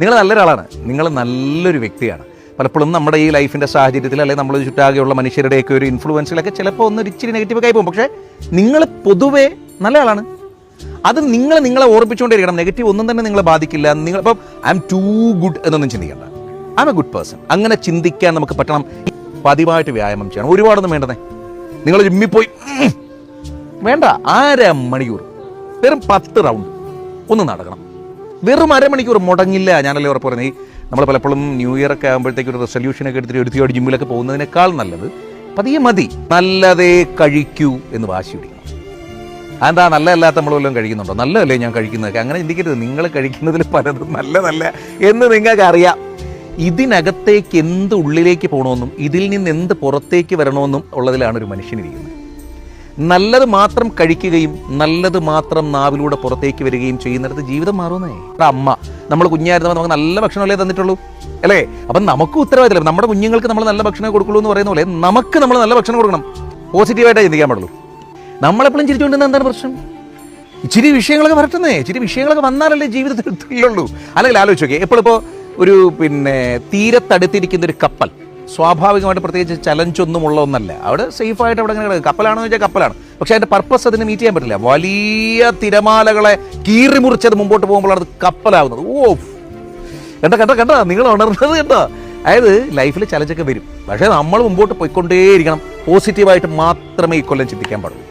നിങ്ങൾ നല്ലൊരാളാണ്. നിങ്ങൾ നല്ലൊരു വ്യക്തിയാണ്. പലപ്പോഴും നമ്മുടെ ഈ ലൈഫിന്റെ സാഹചര്യത്തിൽ അല്ലെങ്കിൽ നമ്മൾ ചുറ്റാകെയുള്ള മനുഷ്യരുടെയൊക്കെ ഒരു ഇൻഫ്ലുവൻസിലൊക്കെ ചിലപ്പോൾ ഒന്ന് ഇച്ചിരി നെഗറ്റീവ് ആയി പോകും. പക്ഷേ നിങ്ങൾ പൊതുവേ നല്ല ആളാണ് അത് നിങ്ങൾ നിങ്ങളെ ഓർപ്പിച്ചുകൊണ്ടിരിക്കണം നെഗറ്റീവ് ഒന്നും തന്നെ നിങ്ങളെ ബാധിക്കില്ല. നിങ്ങൾ ഐ എം ടു ഗുഡ് എന്നൊന്നും ചിന്തിക്കണ്ട. I M a good person അങ്ങനെ ചിന്തിക്കാൻ നമുക്ക് പറ്റണം. പതിവായിട്ട് വ്യായാമം ചെയ്യണം. ഒരുപാടൊന്നും വേണ്ടതേ നിങ്ങൾ ജിമ്മിൽ പോയി ഉം, വേണ്ട. ആര മണിക്കൂർ. വെറും പത്ത് റൗണ്ട്. ഒന്ന് നടക്കണം. വെറും അരമണിക്കൂർ മുടങ്ങില്ല ഞാനല്ലേ ഉറപ്പ് പറയുന്നത്. നമ്മൾ പലപ്പോഴും ന്യൂ ഇയർ ഒക്കെ ആകുമ്പോഴത്തേക്ക് ഒരു റെസൊല്യൂഷനൊക്കെ എടുത്തിട്ട് എടുത്തിയോട് ജിമ്മിലൊക്കെ പോകുന്നതിനേക്കാൾ നല്ലത് പതിയെ മതി. നല്ലതേ കഴിക്കൂ എന്ന് വാശി പിടിക്കണം. അതെന്താ നല്ലതല്ലാത്ത നമ്മൾ വല്ലതും കഴിക്കുന്നുണ്ടോ? നല്ലതല്ലേ ഞാൻ കഴിക്കുന്നതൊക്കെ. അങ്ങനെ ചിന്തിക്കരുത്. നിങ്ങൾ കഴിക്കുന്നതിൽ പലതും നല്ലതല്ല എന്ന് നിങ്ങൾക്ക് അറിയാം ഇതിനകത്തേക്ക് എന്ത് ഉള്ളിലേക്ക് പോകണമെന്നും ഇതിൽ നിന്ന് എന്ത് പുറത്തേക്ക് വരണമെന്നും ഉള്ളതിലാണ് ഒരു മനുഷ്യനിരിക്കുന്നത് നല്ലത് മാത്രം കഴിക്കുകയും നല്ലത് മാത്രം നാവിലൂടെ പുറത്തേക്ക് വരികയും ചെയ്യുന്നിടത്ത് ജീവിതം മാറുന്നേ. നമ്മുടെ അമ്മ നമ്മൾ കുഞ്ഞായിരുന്നപ്പോൾ നമുക്ക് നല്ല ഭക്ഷണമല്ലേ തന്നിട്ടുള്ളൂ? അല്ലേ? അപ്പം നമുക്ക് ഉത്തരവാദിത്തമില്ല നമ്മുടെ കുഞ്ഞുങ്ങൾക്ക് നമ്മൾ നല്ല ഭക്ഷണം കൊടുക്കുള്ളൂ എന്ന് പറയുന്ന പോലെ നമുക്ക് നമ്മൾ നല്ല ഭക്ഷണം കൊടുക്കണം. പോസിറ്റീവായിട്ടേ ചിന്തിക്കാൻ പാടുള്ളൂ. നമ്മളെപ്പോഴും ചിരിച്ചുകൊണ്ടിരുന്ന എന്താണ് പ്രശ്നം? ഇച്ചിരി വിഷയങ്ങളൊക്കെ വരട്ടുന്നേ. ഇച്ചിരി വിഷയങ്ങളൊക്കെ വന്നാലല്ലേ ജീവിതത്തിൽ ഉള്ളൂ അല്ലെങ്കിൽ ആലോചിച്ചോക്കെ എപ്പോഴിപ്പോൾ ഒരു പിന്നെ തീരത്തടുത്തിരിക്കുന്ന ഒരു കപ്പൽ. സ്വാഭാവികമായിട്ട് പ്രത്യേകിച്ച് ചലഞ്ച് ഒന്നും ഉള്ള ഒന്നല്ല. അവിടെ സേഫായിട്ട് അവിടെ അങ്ങനെ കിടക്കും. കപ്പലാണെന്ന് വെച്ചാൽ കപ്പലാണ്. പക്ഷേ അതിന്റെ പർപ്പസ് അതിന് മീറ്റ് ചെയ്യാൻ പറ്റില്ല. വലിയ തിരമാലകളെ കീറി മുറിച്ചത് മുമ്പോട്ട് പോകുമ്പോഴാണ് അത് കപ്പലാവുന്നത്. ഓ കണ്ട കണ്ട കണ്ട? നിങ്ങൾ ഉണർന്നത് കണ്ടോ? അതായത് ലൈഫിൽ ചലഞ്ചൊക്കെ വരും. പക്ഷേ നമ്മൾ മുമ്പോട്ട് പോയിക്കൊണ്ടേയിരിക്കണം. പോസിറ്റീവായിട്ട് മാത്രമേ ഈ കൊല്ലം ചിന്തിക്കാൻ പാടുള്ളൂ.